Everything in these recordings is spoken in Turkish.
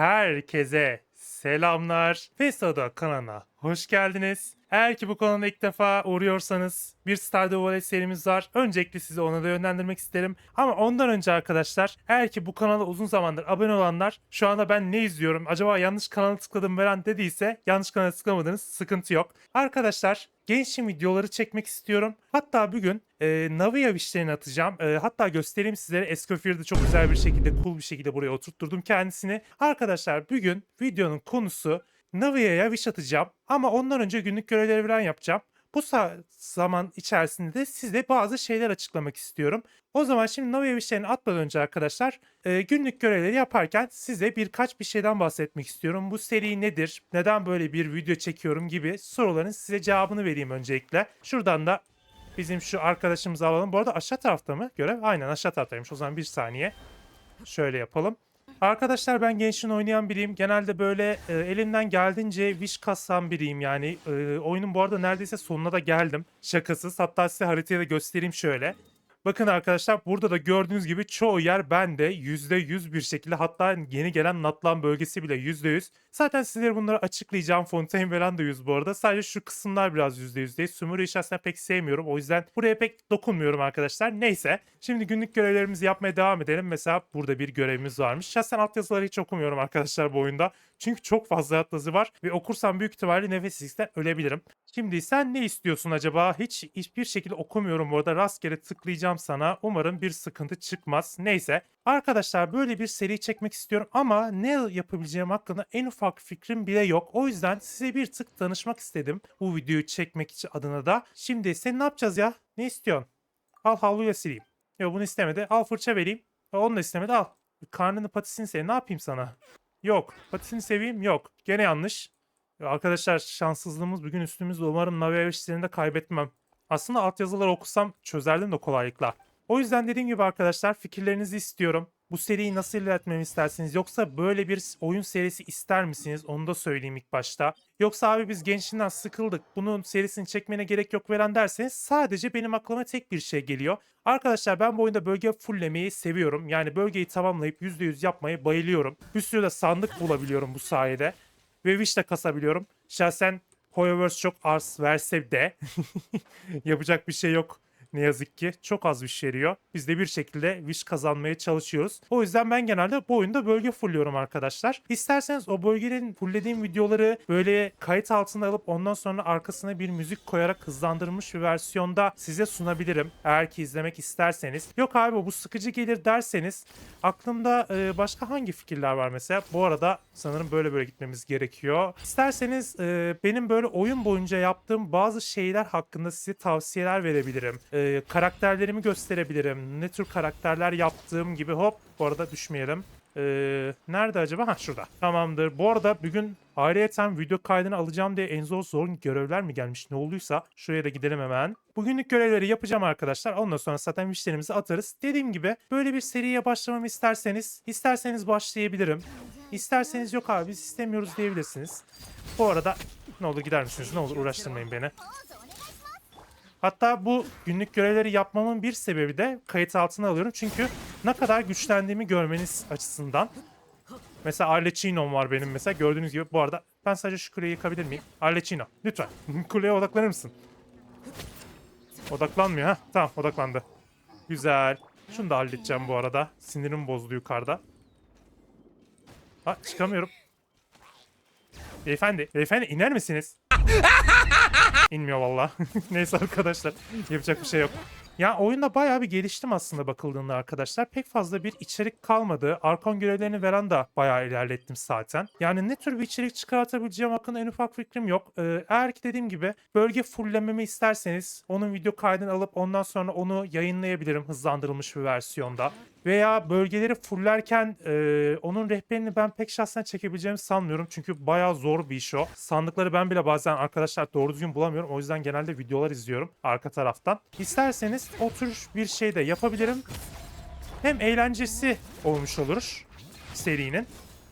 Herkese selamlar. Fesoda kanalına hoş geldiniz. Eğer ki bu kanala ilk defa uğruyorsanız bir Stardew Valley serimiz var. Öncelikle sizi ona da yönlendirmek isterim. Ama ondan önce arkadaşlar eğer ki bu kanala uzun zamandır abone olanlar şu anda ben ne izliyorum acaba yanlış kanala tıkladım veren dediyse yanlış kanala tıklamadınız sıkıntı yok. Arkadaşlar gençim videoları çekmek istiyorum. Hatta bugün e, Navia işlerini atacağım. E, hatta göstereyim sizlere Escoffier'de çok güzel bir şekilde cool bir şekilde buraya oturtturdum kendisini. Arkadaşlar bugün videonun konusu Navia'ya wish atacağım ama ondan önce günlük görevleri falan yapacağım. Bu zaman içerisinde de size bazı şeyler açıklamak istiyorum. O zaman şimdi Navia wishlerini atmadan önce arkadaşlar e, günlük görevleri yaparken size birkaç bir şeyden bahsetmek istiyorum. Bu seri nedir? Neden böyle bir video çekiyorum gibi soruların size cevabını vereyim öncelikle. Şuradan da bizim şu arkadaşımızı alalım. Bu arada aşağı tarafta mı görev? Aynen aşağı taraftaymış. O zaman bir saniye. Şöyle yapalım. Arkadaşlar ben Genshin oynayan biriyim. Genelde böyle e, elimden geldiğince wish kassam biriyim yani. E, oyunun bu arada neredeyse sonuna da geldim. Şakasız. Hatta size haritayı da göstereyim şöyle. Bakın arkadaşlar burada da gördüğünüz gibi çoğu yer bende %100 bir şekilde hatta yeni gelen Natlan bölgesi bile %100. Zaten sizlere bunları açıklayacağım. Fontaine falan da 100 bu arada. Sadece şu kısımlar biraz %100 değil. Sumur'u şahsen pek sevmiyorum. O yüzden buraya pek dokunmuyorum arkadaşlar. Neyse. Şimdi günlük görevlerimizi yapmaya devam edelim. Mesela burada bir görevimiz varmış. Şahsen altyazıları hiç okumuyorum arkadaşlar bu oyunda. Çünkü çok fazla altyazı var ve okursam büyük ihtimalle nefessizlikten ölebilirim. Şimdi sen ne istiyorsun acaba? Hiç hiçbir şekilde okumuyorum bu arada. Rastgele tıklayacağım sana. Umarım bir sıkıntı çıkmaz. Neyse. Arkadaşlar böyle bir seri çekmek istiyorum ama ne yapabileceğim hakkında en ufak fikrim bile yok. O yüzden size bir tık danışmak istedim bu videoyu çekmek için adına da. Şimdi sen ne yapacağız ya? Ne istiyorsun? Al havluya sileyim. Yok bunu istemedi. Al fırça vereyim. Onu da istemedi al. Karnını patisini sev. Ne yapayım sana? Yok. Patisini seveyim. Yok. Gene yanlış. Ya Arkadaşlar şanssızlığımız bugün üstümüzde. Umarım Navi işlerini de kaybetmem. Aslında altyazıları okusam çözerdim de kolaylıkla. O yüzden dediğim gibi arkadaşlar fikirlerinizi istiyorum. Bu seriyi nasıl ilerletmemi istersiniz? Yoksa böyle bir oyun serisi ister misiniz? Onu da söyleyeyim ilk başta. Yoksa abi biz gençliğinden sıkıldık. Bunun serisini çekmene gerek yok veren derseniz sadece benim aklıma tek bir şey geliyor. Arkadaşlar ben bu oyunda bölge fulllemeyi seviyorum. Yani bölgeyi tamamlayıp %100 yapmayı bayılıyorum. Bir sürü de sandık bulabiliyorum bu sayede. Ve wish de kasabiliyorum. Şahsen Hoyoverse çok arz verse de yapacak bir şey yok. Ne yazık ki çok az wish veriyor. Biz de bir şekilde wish kazanmaya çalışıyoruz. O yüzden ben genelde bu oyunda bölge fullüyorum arkadaşlar. İsterseniz o bölgenin fulllediğim videoları böyle kayıt altına alıp ondan sonra arkasına bir müzik koyarak hızlandırılmış bir versiyonda size sunabilirim. Eğer ki izlemek isterseniz. Yok abi bu sıkıcı gelir derseniz aklımda e, başka hangi fikirler var mesela? Bu arada sanırım böyle böyle gitmemiz gerekiyor. İsterseniz e, benim böyle oyun boyunca yaptığım bazı şeyler hakkında size tavsiyeler verebilirim. E, karakterlerimi gösterebilirim. Ne tür karakterler yaptığım gibi hop bu arada düşmeyelim. E, nerede acaba? Ha şurada. Tamamdır. Bu arada bugün ayrıyeten video kaydını alacağım diye en zor zor görevler mi gelmiş ne olduysa şuraya da gidelim hemen. Bugünlük görevleri yapacağım arkadaşlar. Ondan sonra zaten müşterimizi atarız. Dediğim gibi böyle bir seriye başlamamı isterseniz isterseniz başlayabilirim. İsterseniz yok abi biz istemiyoruz diyebilirsiniz. Bu arada ne olur gider misiniz? Ne olur uğraştırmayın beni. Hatta bu günlük görevleri yapmamın bir sebebi de kayıt altına alıyorum. Çünkü ne kadar güçlendiğimi görmeniz açısından. Mesela Arlecchino'm var benim mesela. Gördüğünüz gibi bu arada ben sadece şu kuleyi yıkabilir miyim? Arlecchino lütfen kuleye odaklanır mısın? Odaklanmıyor ha. Tamam odaklandı. Güzel. Şunu da halledeceğim bu arada. Sinirim bozdu yukarıda. Ha çıkamıyorum. Beyefendi, beyefendi iner misiniz? İnmiyor valla. Neyse arkadaşlar. Yapacak bir şey yok. Ya oyunda bayağı bir geliştim aslında bakıldığında arkadaşlar. Pek fazla bir içerik kalmadı. Arkon görevlerini veren de bayağı ilerlettim zaten. Yani ne tür bir içerik çıkartabileceğim hakkında en ufak fikrim yok. Ee, eğer ki dediğim gibi bölge fulllememi isterseniz onun video kaydını alıp ondan sonra onu yayınlayabilirim hızlandırılmış bir versiyonda. Veya bölgeleri fullerken e, onun rehberini ben pek şahsen çekebileceğimi sanmıyorum. Çünkü bayağı zor bir iş o. Sandıkları ben bile bazen arkadaşlar doğru düzgün bulamıyorum. O yüzden genelde videolar izliyorum arka taraftan. İsterseniz o tür bir şey de yapabilirim. Hem eğlencesi olmuş olur serinin.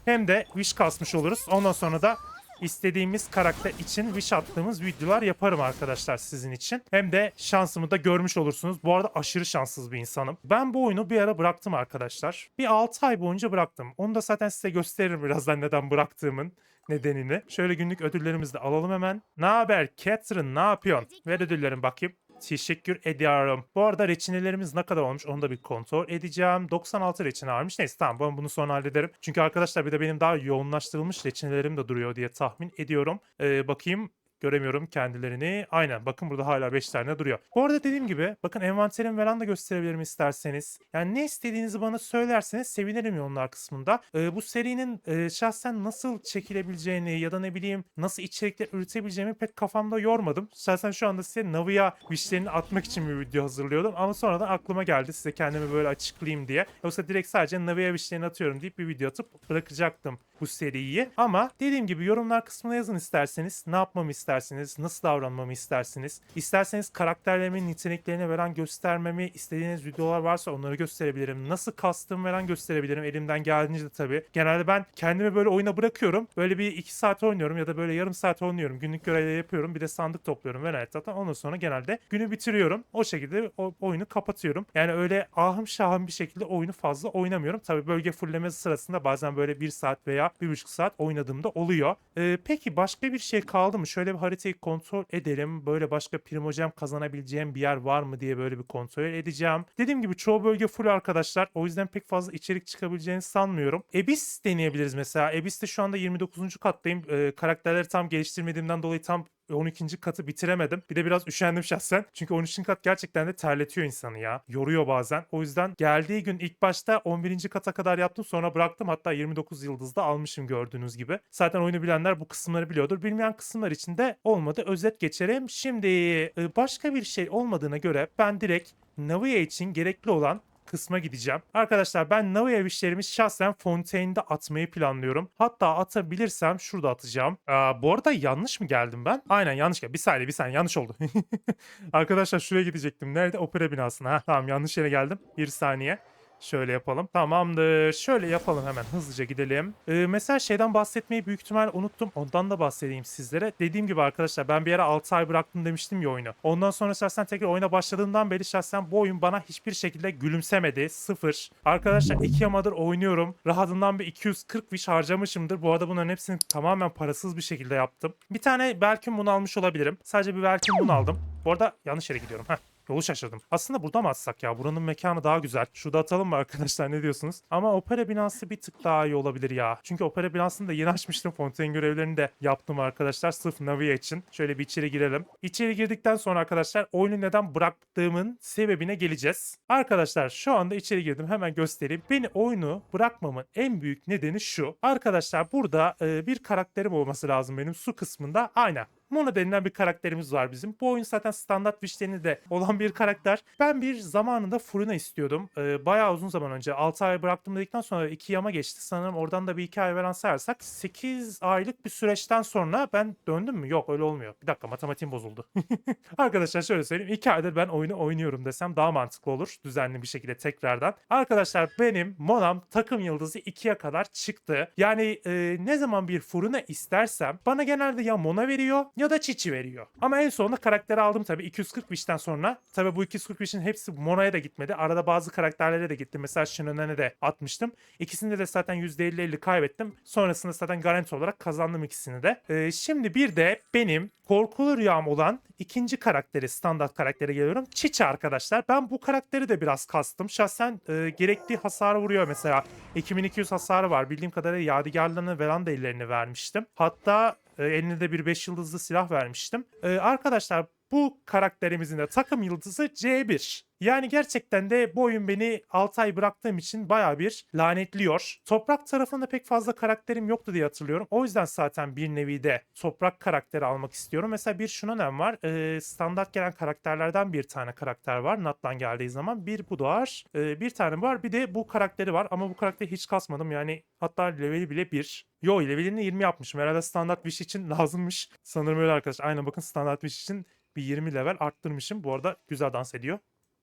Hem de wish kasmış oluruz. Ondan sonra da istediğimiz karakter için wish attığımız videolar yaparım arkadaşlar sizin için. Hem de şansımı da görmüş olursunuz. Bu arada aşırı şanssız bir insanım. Ben bu oyunu bir ara bıraktım arkadaşlar. Bir 6 ay boyunca bıraktım. Onu da zaten size gösteririm birazdan neden bıraktığımın nedenini. Şöyle günlük ödüllerimizi de alalım hemen. Ne haber Catherine ne yapıyorsun? Ver ödüllerin bakayım. Teşekkür ediyorum. Bu arada reçinelerimiz ne kadar olmuş onu da bir kontrol edeceğim. 96 reçine varmış. Neyse tamam ben bunu sonra hallederim. Çünkü arkadaşlar bir de benim daha yoğunlaştırılmış reçinelerim de duruyor diye tahmin ediyorum. Ee, bakayım göremiyorum kendilerini. Aynen bakın burada hala 5 tane duruyor. Bu arada dediğim gibi bakın envanterim falan da gösterebilirim isterseniz. Yani ne istediğinizi bana söylerseniz sevinirim yorumlar kısmında. Ee, bu serinin e, şahsen nasıl çekilebileceğini ya da ne bileyim nasıl içerikler üretebileceğimi pek kafamda yormadım. Şahsen şu anda size Navi'ya wishlerini atmak için bir video hazırlıyordum. Ama sonradan aklıma geldi size kendimi böyle açıklayayım diye. Yoksa direkt sadece Navi'ya wishlerini atıyorum deyip bir video atıp bırakacaktım bu seriyi. Ama dediğim gibi yorumlar kısmına yazın isterseniz. Ne yapmamı istersiniz? Nasıl davranmamı istersiniz? İsterseniz karakterlerimin niteliklerini veren göstermemi istediğiniz videolar varsa onları gösterebilirim. Nasıl kastım veren gösterebilirim. Elimden geldiğince de tabii. Genelde ben kendimi böyle oyuna bırakıyorum. Böyle bir iki saat oynuyorum ya da böyle yarım saat oynuyorum. Günlük görevleri yapıyorum. Bir de sandık topluyorum ve zaten ondan sonra genelde günü bitiriyorum. O şekilde o oyunu kapatıyorum. Yani öyle ahım şahım bir şekilde oyunu fazla oynamıyorum. Tabii bölge fullemesi sırasında bazen böyle bir saat veya bir buçuk saat oynadığımda oluyor. Ee, peki başka bir şey kaldı mı? Şöyle haritayı kontrol edelim. Böyle başka primocem kazanabileceğim bir yer var mı diye böyle bir kontrol edeceğim. Dediğim gibi çoğu bölge full arkadaşlar. O yüzden pek fazla içerik çıkabileceğini sanmıyorum. Ebis deneyebiliriz mesela. Ebis'te şu anda 29. kattayım. Ee, karakterleri tam geliştirmediğimden dolayı tam 12. katı bitiremedim. Bir de biraz üşendim şahsen. Çünkü 13. kat gerçekten de terletiyor insanı ya. Yoruyor bazen. O yüzden geldiği gün ilk başta 11. kata kadar yaptım. Sonra bıraktım. Hatta 29 yıldızda almışım gördüğünüz gibi. Zaten oyunu bilenler bu kısımları biliyordur. Bilmeyen kısımlar için de olmadı. Özet geçelim. Şimdi e, başka bir şey olmadığına göre ben direkt Navia için gerekli olan kısma gideceğim. Arkadaşlar ben Navi evişlerimi şahsen Fontaine'de atmayı planlıyorum. Hatta atabilirsem şurada atacağım. Aa, bu arada yanlış mı geldim ben? Aynen yanlış geldim. Bir saniye bir saniye yanlış oldu. Arkadaşlar şuraya gidecektim. Nerede? Opera binasına. Ha, tamam yanlış yere geldim. Bir saniye. Şöyle yapalım. Tamamdır. Şöyle yapalım hemen hızlıca gidelim. Ee, mesela şeyden bahsetmeyi büyük ihtimal unuttum. Ondan da bahsedeyim sizlere. Dediğim gibi arkadaşlar ben bir ara 6 ay bıraktım demiştim ya oyunu. Ondan sonra şahsen tekrar oyuna başladığımdan beri şahsen bu oyun bana hiçbir şekilde gülümsemedi. Sıfır. Arkadaşlar 2 yamadır oynuyorum. Rahatından bir 240 wish harcamışımdır. Bu arada bunların hepsini tamamen parasız bir şekilde yaptım. Bir tane Belkin bunu almış olabilirim. Sadece bir Belkin bunu aldım. Bu arada yanlış yere gidiyorum. Heh. Yolu şaşırdım. Aslında burada mı atsak ya? Buranın mekanı daha güzel. Şurada atalım mı arkadaşlar ne diyorsunuz? Ama opera binası bir tık daha iyi olabilir ya. Çünkü opera binasını da yeni açmıştım. Fontaine görevlerini de yaptım arkadaşlar. Sırf Navi için. Şöyle bir içeri girelim. İçeri girdikten sonra arkadaşlar oyunu neden bıraktığımın sebebine geleceğiz. Arkadaşlar şu anda içeri girdim. Hemen göstereyim. Beni oyunu bırakmamın en büyük nedeni şu. Arkadaşlar burada e, bir karakterim olması lazım benim su kısmında. Aynen. Mona denilen bir karakterimiz var bizim. Bu oyun zaten standart vişlerini de olan bir karakter. Ben bir zamanında Furuna istiyordum. Ee, bayağı uzun zaman önce. 6 ay bıraktım dedikten sonra 2 yama geçti. Sanırım oradan da bir 2 ay veren sayarsak 8 aylık bir süreçten sonra ben döndüm mü? Yok öyle olmuyor. Bir dakika matematiğim bozuldu. Arkadaşlar şöyle söyleyeyim. 2 aydır ben oyunu oynuyorum desem daha mantıklı olur. Düzenli bir şekilde tekrardan. Arkadaşlar benim Monam takım yıldızı 2'ye kadar çıktı. Yani e, ne zaman bir Furuna istersem bana genelde ya Mona veriyor ya da Çiçi veriyor. Ama en sonunda karakteri aldım tabii 240 wish'ten sonra. Tabii bu 240 wish'in hepsi Mona'ya da gitmedi. Arada bazı karakterlere de gitti. Mesela Shinonen'e de atmıştım. İkisinde de zaten %50-50 kaybettim. Sonrasında zaten garanti olarak kazandım ikisini de. Ee, şimdi bir de benim korkulu rüyam olan ikinci karakteri, standart karaktere geliyorum. Çiçi arkadaşlar. Ben bu karakteri de biraz kastım. Şahsen e, gerekli hasarı vuruyor mesela. 2200 hasarı var. Bildiğim kadarıyla yadigarlarını veranda ellerini vermiştim. Hatta e, eline de bir 5 yıldızlı silah vermiştim. E, arkadaşlar bu karakterimizin de takım yıldızı C1. Yani gerçekten de bu oyun beni 6 ay bıraktığım için baya bir lanetliyor. Toprak tarafında pek fazla karakterim yoktu diye hatırlıyorum. O yüzden zaten bir nevi de toprak karakteri almak istiyorum. Mesela bir Shunonen var. Ee, standart gelen karakterlerden bir tane karakter var. Nat'tan geldiği zaman. Bir bu da var. Ee, bir tane var. Bir de bu karakteri var. Ama bu karakteri hiç kasmadım. Yani hatta leveli bile 1. Yo levelini 20 yapmışım. Herhalde standart wish için lazımmış. Sanırım öyle arkadaşlar. Aynen bakın standart wish için bir 20 level arttırmışım. Bu arada güzel dans ediyor.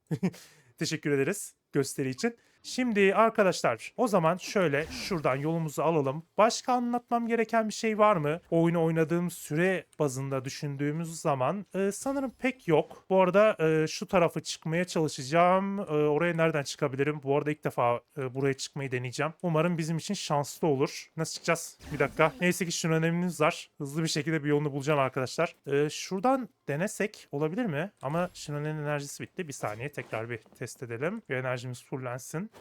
Teşekkür ederiz gösteri için. Şimdi arkadaşlar o zaman şöyle şuradan yolumuzu alalım. Başka anlatmam gereken bir şey var mı? Oyunu oynadığım süre bazında düşündüğümüz zaman e, sanırım pek yok. Bu arada e, şu tarafı çıkmaya çalışacağım. E, oraya nereden çıkabilirim? Bu arada ilk defa e, buraya çıkmayı deneyeceğim. Umarım bizim için şanslı olur. Nasıl çıkacağız? Bir dakika. Neyse ki şunun önemimiz var. Hızlı bir şekilde bir yolunu bulacağım arkadaşlar. E, şuradan denesek olabilir mi? Ama Shinonen'in enerjisi bitti. Bir saniye tekrar bir test edelim. Bir enerjimiz fullensin.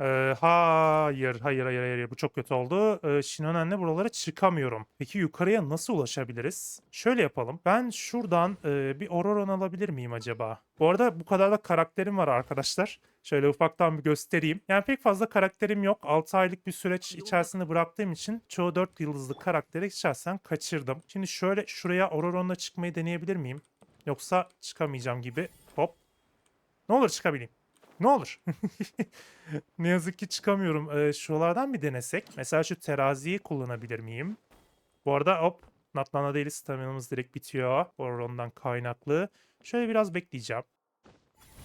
Ee, hayır, hayır, hayır, hayır. Bu çok kötü oldu. Ee, Shinonen'le buralara çıkamıyorum. Peki yukarıya nasıl ulaşabiliriz? Şöyle yapalım. Ben şuradan e, bir Auroron alabilir miyim acaba? Bu arada bu kadar da karakterim var arkadaşlar. Şöyle ufaktan bir göstereyim. Yani pek fazla karakterim yok. 6 aylık bir süreç içerisinde bıraktığım için çoğu 4 yıldızlı karakteri şahsen kaçırdım. Şimdi şöyle şuraya Auroron'la çıkmayı deneyebilir miyim? Yoksa çıkamayacağım gibi. Hop. Ne olur çıkabileyim. Ne olur. ne yazık ki çıkamıyorum. Ee, şuralardan bir denesek. Mesela şu teraziyi kullanabilir miyim? Bu arada hop. Natlana değil staminamız direkt bitiyor. Auroron'dan kaynaklı. Şöyle biraz bekleyeceğim.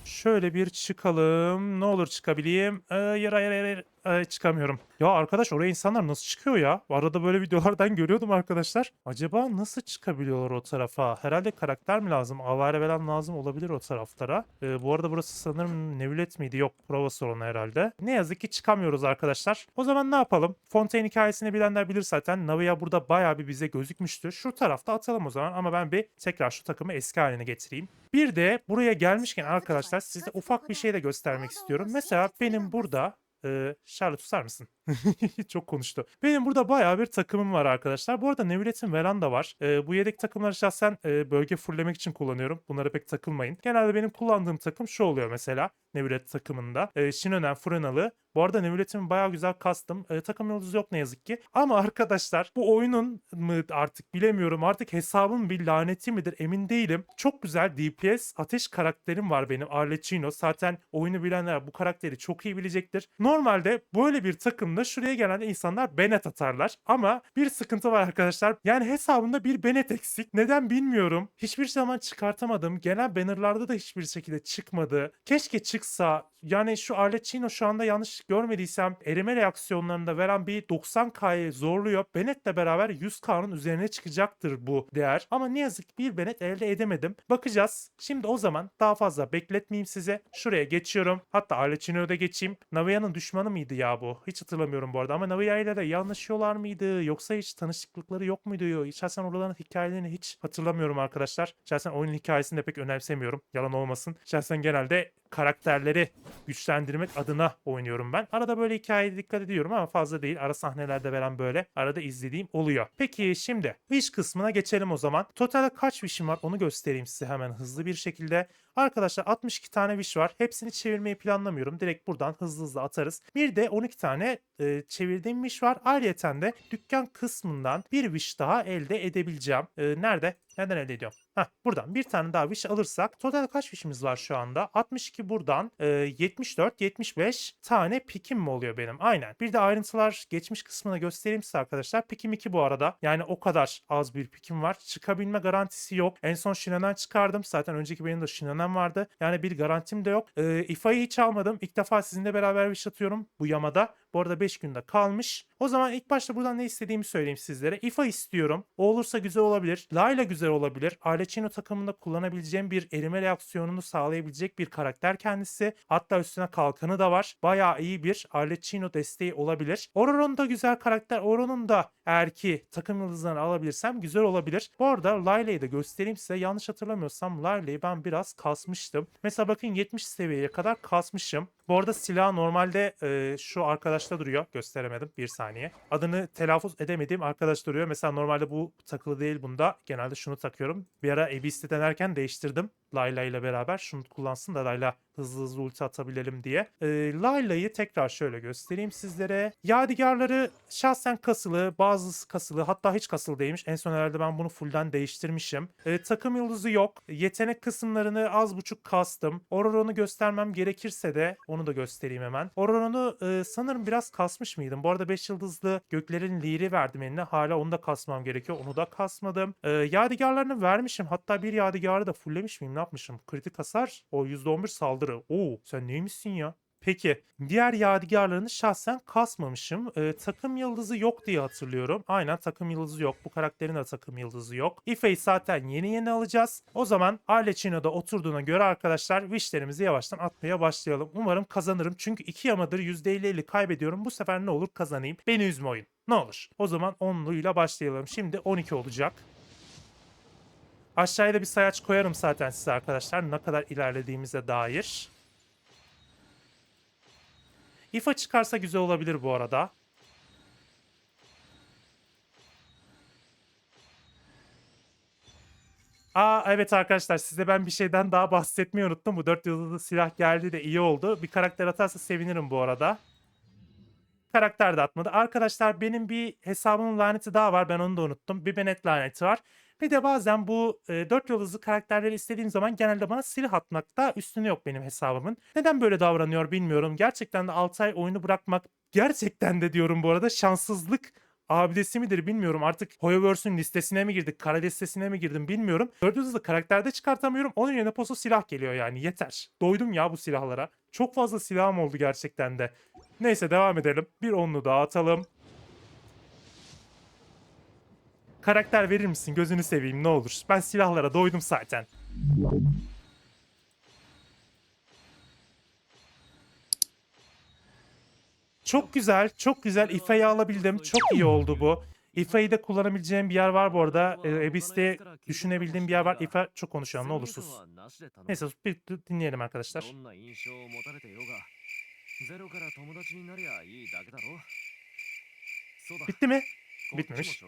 Şöyle bir çıkalım. Ne olur çıkabileyim. Ee, hayır hayır hayır. Ee, çıkamıyorum. Ya arkadaş oraya insanlar nasıl çıkıyor ya? Arada böyle videolardan görüyordum arkadaşlar. Acaba nasıl çıkabiliyorlar o tarafa? Herhalde karakter mi lazım? Avare falan lazım olabilir o taraflara. Ee, bu arada burası sanırım Nevilet miydi? Yok prova salonu herhalde. Ne yazık ki çıkamıyoruz arkadaşlar. O zaman ne yapalım? Fontaine hikayesini bilenler bilir zaten. Navia burada bayağı bir bize gözükmüştü. Şu tarafta atalım o zaman ama ben bir tekrar şu takımı eski haline getireyim. Bir de buraya gelmişken arkadaşlar size ufak bir şey de göstermek istiyorum. Mesela benim burada ee, Charlotte susar mısın? Çok konuştu. Benim burada bayağı bir takımım var arkadaşlar. Bu arada Nevilet'in Veranda var. Ee, bu yedek takımları şahsen e, bölge fulllemek için kullanıyorum. Bunlara pek takılmayın. Genelde benim kullandığım takım şu oluyor mesela. Nevilet takımında. E, Shinonen, Fırınalı. Bu arada Nevilet'in bayağı güzel kastım. E, takım yıldızı yok ne yazık ki. Ama arkadaşlar bu oyunun mı artık bilemiyorum. Artık hesabım bir laneti midir emin değilim. Çok güzel DPS ateş karakterim var benim. Arlecchino. Zaten oyunu bilenler bu karakteri çok iyi bilecektir. Normalde böyle bir takımda şuraya gelen insanlar Bennett atarlar. Ama bir sıkıntı var arkadaşlar. Yani hesabımda bir Bennett eksik. Neden bilmiyorum. Hiçbir zaman çıkartamadım. Genel bannerlarda da hiçbir şekilde çıkmadı. Keşke çıksa. Yani şu Arlecchino şu anda yanlış görmediysem erime reaksiyonlarında veren bir 90K'yı zorluyor. Bennett'le beraber 100K'nın üzerine çıkacaktır bu değer. Ama ne yazık ki bir Bennett elde edemedim. Bakacağız. Şimdi o zaman daha fazla bekletmeyeyim size. Şuraya geçiyorum. Hatta Arlecchino'ya da geçeyim. Navia'nın düşmanı mıydı ya bu? Hiç hatırlamıyorum bu arada. Ama Navia ile de yanlışıyorlar mıydı? Yoksa hiç tanışıklıkları yok muydu? Şahsen oraların hikayelerini hiç hatırlamıyorum arkadaşlar. Şahsen oyunun hikayesini de pek önemsemiyorum. Yalan olmasın. Şahsen genelde karakterleri güçlendirmek adına oynuyorum ben. Arada böyle hikayeye dikkat ediyorum ama fazla değil. Ara sahnelerde veren böyle arada izlediğim oluyor. Peki şimdi wish kısmına geçelim o zaman. Totalde kaç wish'im var onu göstereyim size hemen hızlı bir şekilde. Arkadaşlar 62 tane wish var. Hepsini çevirmeyi planlamıyorum. Direkt buradan hızlı hızlı atarız. Bir de 12 tane e, çevirdiğim wish var. Ayrıca de dükkan kısmından bir wish daha elde edebileceğim. E, nerede? Nereden elde ediyorum? Heh, buradan bir tane daha wish alırsak total kaç wish'imiz var şu anda? 62 buradan e, 74 75 tane pikim mi oluyor benim? Aynen. Bir de ayrıntılar geçmiş kısmına göstereyim size arkadaşlar. Pikim 2 bu arada. Yani o kadar az bir pikim var. Çıkabilme garantisi yok. En son Shinon'dan çıkardım. Zaten önceki benim de Shinon'dan vardı. Yani bir garantim de yok. E, İFA'yı hiç almadım. İlk defa sizinle beraber wish atıyorum bu yamada. Bu arada 5 günde kalmış. O zaman ilk başta buradan ne istediğimi söyleyeyim sizlere. IFA istiyorum. O olursa güzel olabilir. Layla güzel olabilir. Arlecchino takımında kullanabileceğim bir erime reaksiyonunu sağlayabilecek bir karakter kendisi. Hatta üstüne kalkanı da var. Bayağı iyi bir Arlecchino desteği olabilir. Auroron da güzel karakter. Auroron'un da eğer ki takım yıldızlarını alabilirsem güzel olabilir. Bu arada Layla'yı da göstereyim size. Yanlış hatırlamıyorsam Layla'yı ben biraz kasmıştım. Mesela bakın 70 seviyeye kadar kasmışım. Bu arada silah normalde e, şu arkadaşta duruyor. Gösteremedim bir saniye. Adını telaffuz edemediğim arkadaş duruyor. Mesela normalde bu takılı değil bunda. Genelde şunu takıyorum. Bir ara Abyss'te denerken değiştirdim. Layla ile beraber şunu kullansın da Layla hızlı hızlı ulti atabilelim diye. E, Layla'yı tekrar şöyle göstereyim sizlere. Yadigarları şahsen kasılı, bazısı kasılı hatta hiç kasılı değilmiş. En son herhalde ben bunu fullden değiştirmişim. E, takım yıldızı yok. Yetenek kısımlarını az buçuk kastım. Auroron'u göstermem gerekirse de onu da göstereyim hemen. Auroron'u e, sanırım biraz kasmış mıydım? Bu arada 5 yıldızlı göklerin liri verdim eline. Hala onu da kasmam gerekiyor. Onu da kasmadım. E, yadigarlarını vermişim. Hatta bir yadigarı da fulllemiş miyim? Ne yapmışım? Kritik hasar. O %11 saldırı saldırı. Oo sen neymişsin ya? Peki diğer yadigarlarını şahsen kasmamışım. Ee, takım yıldızı yok diye hatırlıyorum. Aynen takım yıldızı yok. Bu karakterin de takım yıldızı yok. Ife'yi zaten yeni yeni alacağız. O zaman Arlecchino'da oturduğuna göre arkadaşlar wishlerimizi yavaştan atmaya başlayalım. Umarım kazanırım. Çünkü iki yamadır %50-50 kaybediyorum. Bu sefer ne olur kazanayım. Beni üzme oyun. Ne olur. O zaman 10'luyla başlayalım. Şimdi 12 olacak. Aşağıya da bir sayaç koyarım zaten size arkadaşlar. Ne kadar ilerlediğimize dair. İFA çıkarsa güzel olabilir bu arada. Aa evet arkadaşlar size ben bir şeyden daha bahsetmeyi unuttum. Bu 4 yıldızlı silah geldi de iyi oldu. Bir karakter atarsa sevinirim bu arada. Karakter de atmadı. Arkadaşlar benim bir hesabımın laneti daha var. Ben onu da unuttum. Bir Benet laneti var. Bir de bazen bu e, 4 yıldızlı karakterleri istediğim zaman genelde bana silah atmakta üstüne yok benim hesabımın. Neden böyle davranıyor bilmiyorum. Gerçekten de 6 ay oyunu bırakmak gerçekten de diyorum bu arada şanssızlık abidesi midir bilmiyorum. Artık Hoyoverse'ün listesine mi girdik, kara listesine mi girdim bilmiyorum. 4 yıldızlı karakterde çıkartamıyorum. Onun yerine poso silah geliyor yani yeter. Doydum ya bu silahlara. Çok fazla silahım oldu gerçekten de. Neyse devam edelim. Bir onlu daha atalım. Karakter verir misin? Gözünü seveyim ne olur. Ben silahlara doydum zaten. Çok güzel, çok güzel. İfa'yı alabildim. Çok iyi oldu bu. İfa'yı da kullanabileceğim bir yer var bu arada. Ee, Abyss'te düşünebildiğim bir yer var. İfa çok konuşuyor ne olur sus. Neyse bir dinleyelim arkadaşlar. どんな印象を持たれてようがゼロから友達になりゃいいだけだろそうだ Bitti mi? こっちも bitmemiş.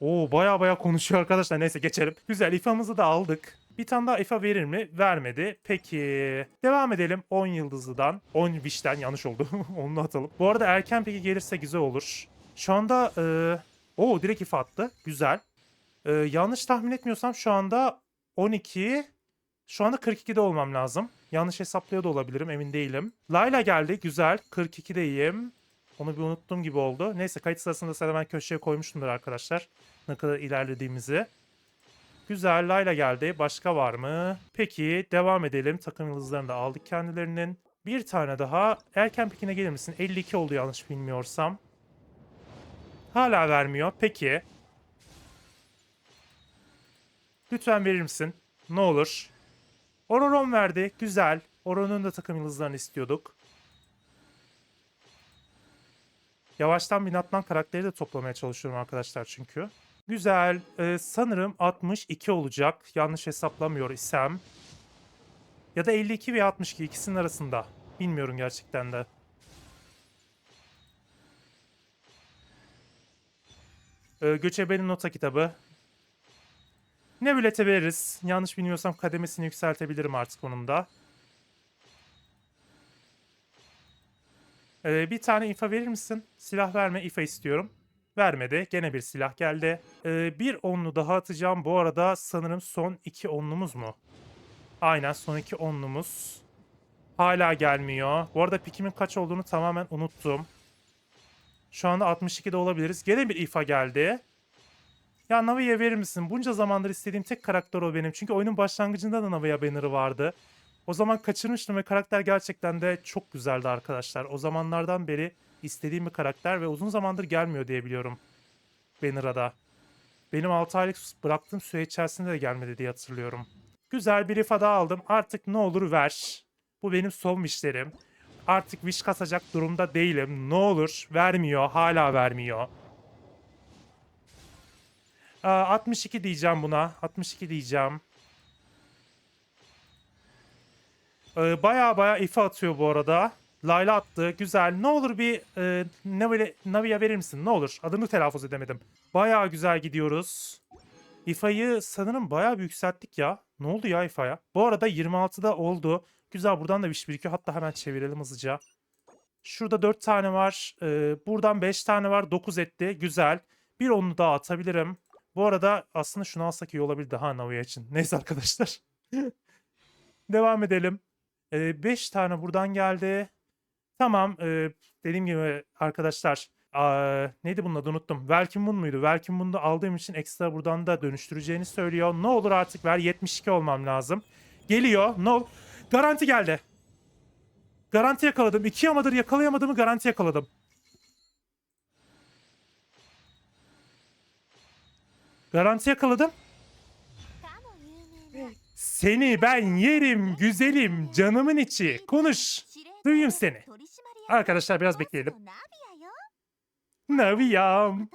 Oo baya baya konuşuyor arkadaşlar. Neyse geçelim. Güzel İFA'mızı da aldık. Bir tane daha İFA verir mi? Vermedi. Peki. Devam edelim 10 yıldızlıdan. 10 wish'ten yanlış oldu. Onu atalım. Bu arada erken peki gelirse güzel olur. Şu anda e... Oo direkt İFA attı. Güzel. E, yanlış tahmin etmiyorsam şu anda 12 şu anda 42'de olmam lazım. Yanlış hesaplıyor da olabilirim emin değilim. Layla geldi güzel 42'deyim. Onu bir unuttuğum gibi oldu. Neyse kayıt sırasında zaten ben köşeye koymuştumdur arkadaşlar. Ne kadar ilerlediğimizi. Güzel Layla geldi. Başka var mı? Peki devam edelim. Takım yıldızlarını da aldık kendilerinin. Bir tane daha. Erken pikine gelir misin? 52 oldu yanlış bilmiyorsam. Hala vermiyor. Peki. Lütfen verir misin? Ne olur. Ororon verdi. Güzel. Oron'un da takım yıldızlarını istiyorduk. Yavaştan Binatman karakteri de toplamaya çalışıyorum arkadaşlar çünkü. Güzel. Ee, sanırım 62 olacak. Yanlış hesaplamıyor isem. Ya da 52 veya 62 ikisinin arasında. Bilmiyorum gerçekten de. Ee, Göçebe'nin nota kitabı. Ne bilete veririz. Yanlış bilmiyorsam kademesini yükseltebilirim artık onun da. Ee, bir tane ifa verir misin? Silah verme ifa istiyorum. Vermedi. Gene bir silah geldi. Ee, bir onlu daha atacağım. Bu arada sanırım son iki onlumuz mu? Aynen son iki onlumuz. Hala gelmiyor. Bu arada pikimin kaç olduğunu tamamen unuttum. Şu anda 62'de olabiliriz. Gene bir ifa geldi. Ya Navi'ye verir misin? Bunca zamandır istediğim tek karakter o benim. Çünkü oyunun başlangıcında da Navi'ye banner'ı vardı. O zaman kaçırmıştım ve karakter gerçekten de çok güzeldi arkadaşlar. O zamanlardan beri istediğim bir karakter ve uzun zamandır gelmiyor diye biliyorum. Banner'a. Benim 6 aylık bıraktığım süre içerisinde de gelmedi diye hatırlıyorum. Güzel bir ifa daha aldım. Artık ne olur ver. Bu benim son wishlerim. Artık wish kasacak durumda değilim. Ne olur vermiyor. Hala vermiyor. Aa, 62 diyeceğim buna. 62 diyeceğim. Baya baya ifa atıyor bu arada. Layla attı. Güzel. Ne olur bir e, Navi, Navi'ye verir misin? Ne olur. Adını telaffuz edemedim. Baya güzel gidiyoruz. İfa'yı sanırım baya bir yükselttik ya. Ne oldu ya İfa'ya? Bu arada 26'da oldu. Güzel buradan da bir şey birikiyor. Hatta hemen çevirelim hızlıca. Şurada 4 tane var. Ee, buradan 5 tane var. 9 etti. Güzel. Bir onu daha atabilirim. Bu arada aslında şunu alsak iyi olabilir daha Navi'ye için. Neyse arkadaşlar. Devam edelim. 5 tane buradan geldi. Tamam. e, dediğim gibi arkadaşlar. aa, neydi bunun adı unuttum. Welcome Moon muydu? Welcome Moon'u aldığım için ekstra buradan da dönüştüreceğini söylüyor. Ne olur artık ver. 72 olmam lazım. Geliyor. No. Garanti geldi. Garanti yakaladım. İki yamadır yakalayamadığımı garanti yakaladım. Garanti yakaladım. Seni ben yerim güzelim canımın içi. Konuş. Duyayım seni. Arkadaşlar biraz bekleyelim. Naviyam.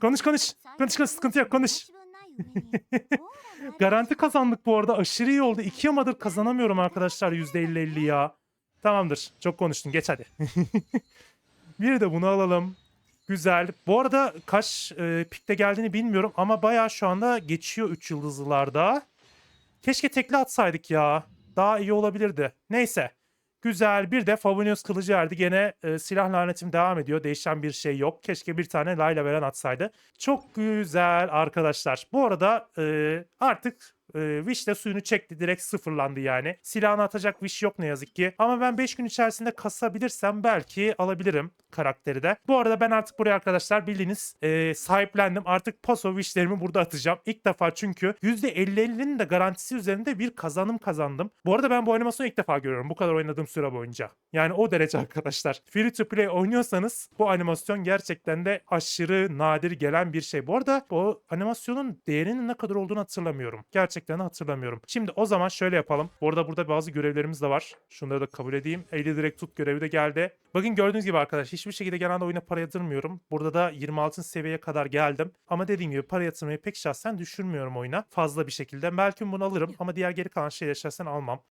Konuş konuş. Konuş konuş sıkıntı yok konuş. Garanti kazandık bu arada. Aşırı iyi oldu. İki yamadır kazanamıyorum arkadaşlar %50-50 ya. Tamamdır. Çok konuştun. Geç hadi. bir de bunu alalım. Güzel. Bu arada kaç e, pikte geldiğini bilmiyorum ama bayağı şu anda geçiyor 3 yıldızlılarda. Keşke tekli atsaydık ya. Daha iyi olabilirdi. Neyse. Güzel. Bir de Favonius kılıcı verdi. Gene e, silah lanetim devam ediyor. Değişen bir şey yok. Keşke bir tane Layla veren atsaydı. Çok güzel arkadaşlar. Bu arada e, artık e, Wish de suyunu çekti. Direkt sıfırlandı yani. Silahını atacak Wish yok ne yazık ki. Ama ben 5 gün içerisinde kasabilirsem belki alabilirim karakteri de. Bu arada ben artık buraya arkadaşlar bildiğiniz e, sahiplendim. Artık paso Wish'lerimi burada atacağım. İlk defa çünkü %50-50'nin de garantisi üzerinde bir kazanım kazandım. Bu arada ben bu animasyonu ilk defa görüyorum. Bu kadar oynadığım süre boyunca. Yani o derece arkadaşlar. Free to play oynuyorsanız bu animasyon gerçekten de aşırı nadir gelen bir şey. Bu arada bu animasyonun değerinin ne kadar olduğunu hatırlamıyorum. Gerçekten hatırlamıyorum. Şimdi o zaman şöyle yapalım. Bu arada burada bazı görevlerimiz de var. Şunları da kabul edeyim. Eli direkt tut görevi de geldi. Bakın gördüğünüz gibi arkadaşlar hiçbir şekilde genelde oyuna para yatırmıyorum. Burada da 26. seviyeye kadar geldim. Ama dediğim gibi para yatırmayı pek şahsen düşürmüyorum oyuna. Fazla bir şekilde. Belki bunu alırım ama diğer geri kalan şeyleri şahsen almam.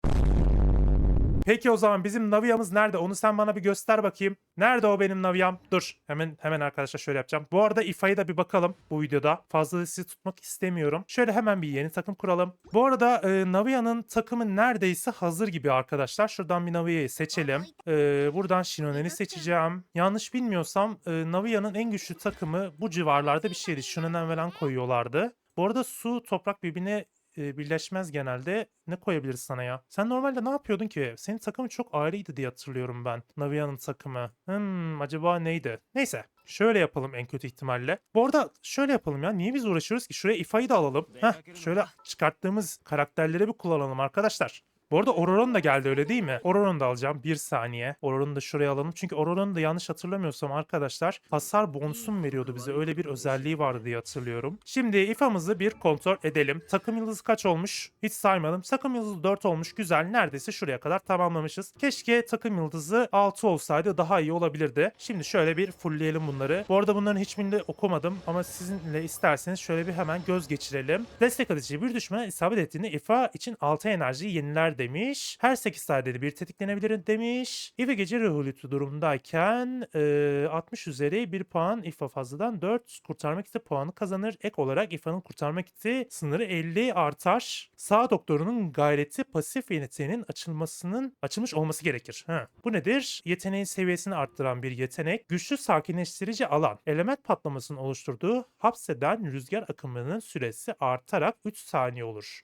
Peki o zaman bizim Navia'mız nerede? Onu sen bana bir göster bakayım. Nerede o benim Navia'm? Dur. Hemen hemen arkadaşlar şöyle yapacağım. Bu arada İFA'yı da bir bakalım bu videoda. Fazla sizi tutmak istemiyorum. Şöyle hemen bir yeni takım kuralım. Bu arada e, Navia'nın takımı neredeyse hazır gibi arkadaşlar. Şuradan bir Navia'yı seçelim. E, buradan Shinonen'i seçeceğim. Yanlış bilmiyorsam e, Navia'nın en güçlü takımı bu civarlarda bir şeydi. Shinonen falan koyuyorlardı. Bu arada su, toprak birbirine e, birleşmez genelde. Ne koyabiliriz sana ya? Sen normalde ne yapıyordun ki? Senin takımın çok ayrıydı diye hatırlıyorum ben. Navia'nın takımı. Hmm, acaba neydi? Neyse. Şöyle yapalım en kötü ihtimalle. Bu arada şöyle yapalım ya. Niye biz uğraşıyoruz ki? Şuraya İFA'yı da alalım. Heh, şöyle çıkarttığımız karakterleri bir kullanalım arkadaşlar. Bu arada Auroron da geldi öyle değil mi? Auroron da alacağım. Bir saniye. Auroron'u da şuraya alalım. Çünkü Auroron da yanlış hatırlamıyorsam arkadaşlar hasar bonusu mu veriyordu bize? Öyle bir özelliği vardı diye hatırlıyorum. Şimdi ifamızı bir kontrol edelim. Takım yıldızı kaç olmuş? Hiç saymadım. Takım yıldızı 4 olmuş. Güzel. Neredeyse şuraya kadar tamamlamışız. Keşke takım yıldızı 6 olsaydı daha iyi olabilirdi. Şimdi şöyle bir fullleyelim bunları. Bu arada bunların hiçbirini de okumadım ama sizinle isterseniz şöyle bir hemen göz geçirelim. Destek atıcı bir düşmana isabet ettiğinde ifa için 6 enerjiyi yeniler demiş. Her 8 saniyede bir tetiklenebilir demiş. İfa gece ruhulütü durumundayken e, 60 üzeri 1 puan İfa fazladan 4 kurtarma kiti puanı kazanır. Ek olarak İfa'nın kurtarma kiti sınırı 50 artar. Sağ doktorunun gayreti pasif yeteneğinin açılmasının açılmış olması gerekir. Ha. Bu nedir? Yeteneğin seviyesini arttıran bir yetenek. Güçlü sakinleştirici alan. Element patlamasının oluşturduğu hapseden rüzgar akımının süresi artarak 3 saniye olur.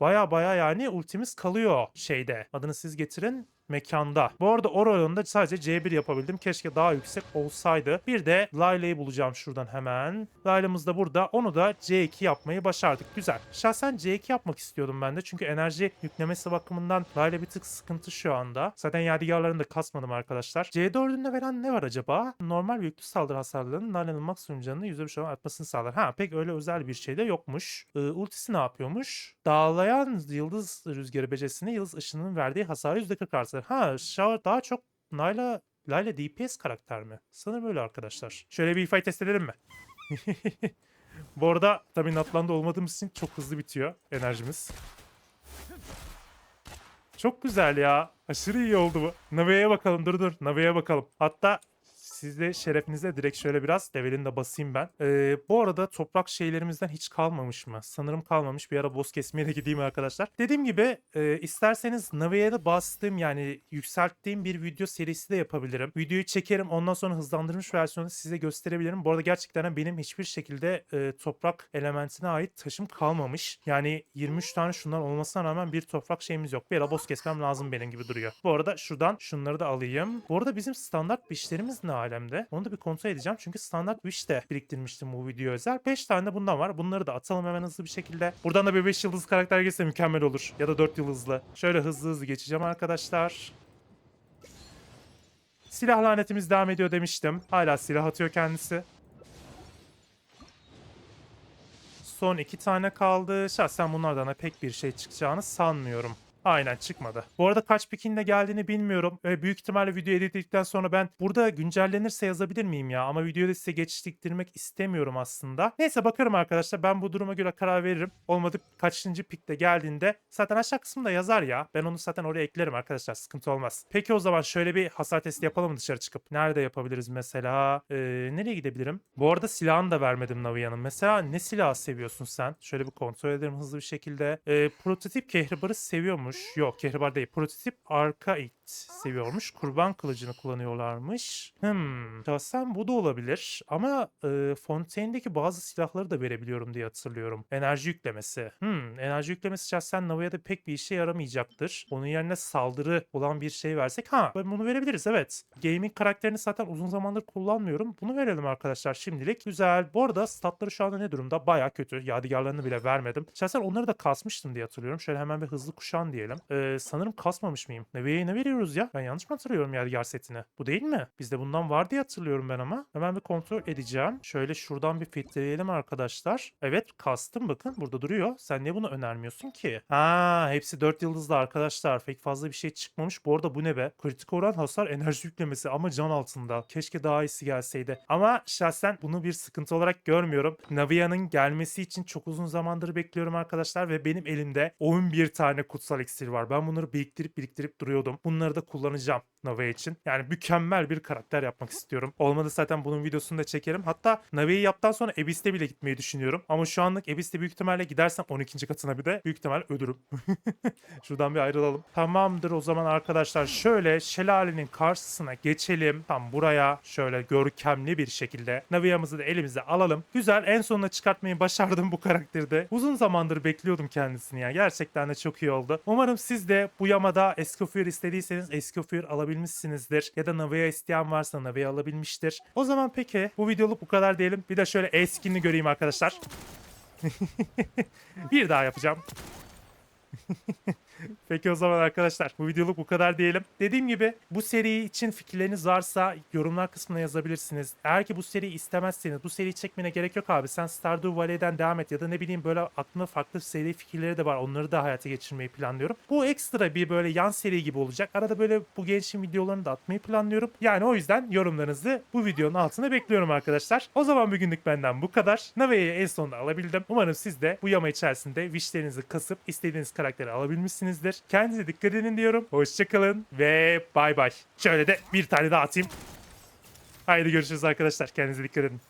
Baya baya yani ultimiz kalıyor şeyde. Adını siz getirin mekanda. Bu arada Orion'da sadece C1 yapabildim. Keşke daha yüksek olsaydı. Bir de Layla'yı bulacağım şuradan hemen. Layla'mız da burada. Onu da C2 yapmayı başardık. Güzel. Şahsen C2 yapmak istiyordum ben de. Çünkü enerji yüklemesi bakımından Layla bir tık sıkıntı şu anda. Zaten yadigarlarını da kasmadım arkadaşlar. C4'ünde veren ne var acaba? Normal ve yüklü saldırı hasarlarının Layla'nın maksimum canını %5 oran artmasını sağlar. Ha pek öyle özel bir şey de yokmuş. Ee, ultisi ne yapıyormuş? Dağlayan yıldız rüzgarı becerisine yıldız ışınının verdiği hasarı %40 artırır. Ha şu daha çok Layla Layla DPS karakter mi? Sanırım öyle arkadaşlar. Şöyle bir fight test edelim mi? Bu arada tabii Natlan'da olmadığımız için çok hızlı bitiyor enerjimiz. Çok güzel ya. Aşırı iyi oldu bu. Navi'ye bakalım dur dur. Navi'ye bakalım. Hatta sizde şerefinize direkt şöyle biraz develini de basayım ben. Ee, bu arada toprak şeylerimizden hiç kalmamış mı? Sanırım kalmamış. Bir ara boss kesmeye de gideyim arkadaşlar. Dediğim gibi e, isterseniz Navi'ye de bastığım yani yükselttiğim bir video serisi de yapabilirim. Videoyu çekerim ondan sonra hızlandırılmış versiyonu size gösterebilirim. Bu arada gerçekten benim hiçbir şekilde e, toprak elementine ait taşım kalmamış. Yani 23 tane şundan olmasına rağmen bir toprak şeyimiz yok. Bir ara boss kesmem lazım benim gibi duruyor. Bu arada şuradan şunları da alayım. Bu arada bizim standart işlerimiz ne alemde. Onu da bir kontrol edeceğim. Çünkü standart wish de biriktirmiştim bu video özel. 5 tane de bundan var. Bunları da atalım hemen hızlı bir şekilde. Buradan da bir 5 yıldız karakter gelse mükemmel olur. Ya da 4 yıldızlı. Şöyle hızlı hızlı geçeceğim arkadaşlar. Silah lanetimiz devam ediyor demiştim. Hala silah atıyor kendisi. Son iki tane kaldı. Şahsen bunlardan da pek bir şey çıkacağını sanmıyorum. Aynen çıkmadı. Bu arada kaç pikinde geldiğini bilmiyorum. Ee, büyük ihtimalle video editledikten sonra ben burada güncellenirse yazabilir miyim ya? Ama videoda size geçiştirmek istemiyorum aslında. Neyse bakarım arkadaşlar. Ben bu duruma göre karar veririm. Olmadı kaçıncı pikte geldiğinde zaten aşağı kısımda yazar ya. Ben onu zaten oraya eklerim arkadaşlar. Sıkıntı olmaz. Peki o zaman şöyle bir hasar testi yapalım mı dışarı çıkıp? Nerede yapabiliriz mesela? Ee, nereye gidebilirim? Bu arada silahını da vermedim Navia'nın. Mesela ne silah seviyorsun sen? Şöyle bir kontrol edelim hızlı bir şekilde. Ee, prototip kehribarı seviyormuş. Yok kehribar değil. Prototip arka it seviyormuş. Kurban kılıcını kullanıyorlarmış. Hmm. Şahsen bu da olabilir. Ama e, Fontaine'deki bazı silahları da verebiliyorum diye hatırlıyorum. Enerji yüklemesi. Hmm. Enerji yüklemesi şahsen Navia'da pek bir işe yaramayacaktır. Onun yerine saldırı olan bir şey versek. Ha ben bunu verebiliriz evet. Gaming karakterini zaten uzun zamandır kullanmıyorum. Bunu verelim arkadaşlar şimdilik. Güzel. Bu arada statları şu anda ne durumda? Baya kötü. Yadigarlarını bile vermedim. Şahsen onları da kasmıştım diye hatırlıyorum. Şöyle hemen bir hızlı kuşan diyelim. Ee, sanırım kasmamış mıyım? Navia'ya ne veriyoruz ya? Ben yanlış mı hatırlıyorum Yadigar setini? Bu değil mi? Bizde bundan var diye hatırlıyorum ben ama. Hemen bir kontrol edeceğim. Şöyle şuradan bir filtreleyelim arkadaşlar. Evet kastım bakın burada duruyor. Sen niye bunu önermiyorsun ki? Ha hepsi 4 yıldızlı arkadaşlar. Pek fazla bir şey çıkmamış. Bu arada bu ne be? Kritik oran hasar enerji yüklemesi ama can altında. Keşke daha iyisi gelseydi. Ama şahsen bunu bir sıkıntı olarak görmüyorum. Navia'nın gelmesi için çok uzun zamandır bekliyorum arkadaşlar ve benim elimde 11 tane kutsal iksir var. Ben bunları biriktirip biriktirip duruyordum. Bunları da kullanacağım Navia için. Yani mükemmel bir karakter yapmak istiyorum. Olmadı zaten bunun videosunu da çekerim. Hatta Navia'yı yaptıktan sonra Abyss'te bile gitmeyi düşünüyorum. Ama şu anlık Abyss'te büyük ihtimalle gidersem 12. katına bir de büyük ihtimal ölürüm. Şuradan bir ayrılalım. Tamamdır o zaman arkadaşlar. Şöyle şelalenin karşısına geçelim. Tam buraya şöyle görkemli bir şekilde Navia'mızı da elimize alalım. Güzel en sonuna çıkartmayı başardım bu karakteri de. Uzun zamandır bekliyordum kendisini ya. Gerçekten de çok iyi oldu. Umarım siz de bu yamada Escoffier istediyseniz Escoffier alabilmişsinizdir. Ya da Navia isteyen varsa Navia alabilmiştir. O zaman peki bu videoluk bu kadar diyelim. Bir de şöyle e-skinini göreyim arkadaşlar. bir daha yapacağım. Peki o zaman arkadaşlar bu videoluk bu kadar diyelim. Dediğim gibi bu seri için fikirleriniz varsa yorumlar kısmına yazabilirsiniz. Eğer ki bu seriyi istemezseniz bu seriyi çekmene gerek yok abi. Sen Stardew Valley'den devam et ya da ne bileyim böyle aklında farklı seri fikirleri de var. Onları da hayata geçirmeyi planlıyorum. Bu ekstra bir böyle yan seri gibi olacak. Arada böyle bu gençin videolarını da atmayı planlıyorum. Yani o yüzden yorumlarınızı bu videonun altına bekliyorum arkadaşlar. O zaman bugünlük benden bu kadar. Nave'yi en sonunda alabildim. Umarım siz de bu yama içerisinde wishlerinizi kasıp istediğiniz karakteri alabilmişsinizdir. Kendinize dikkat edin diyorum. Hoşçakalın ve bay bay. Şöyle de bir tane daha atayım. Haydi görüşürüz arkadaşlar. Kendinize dikkat edin.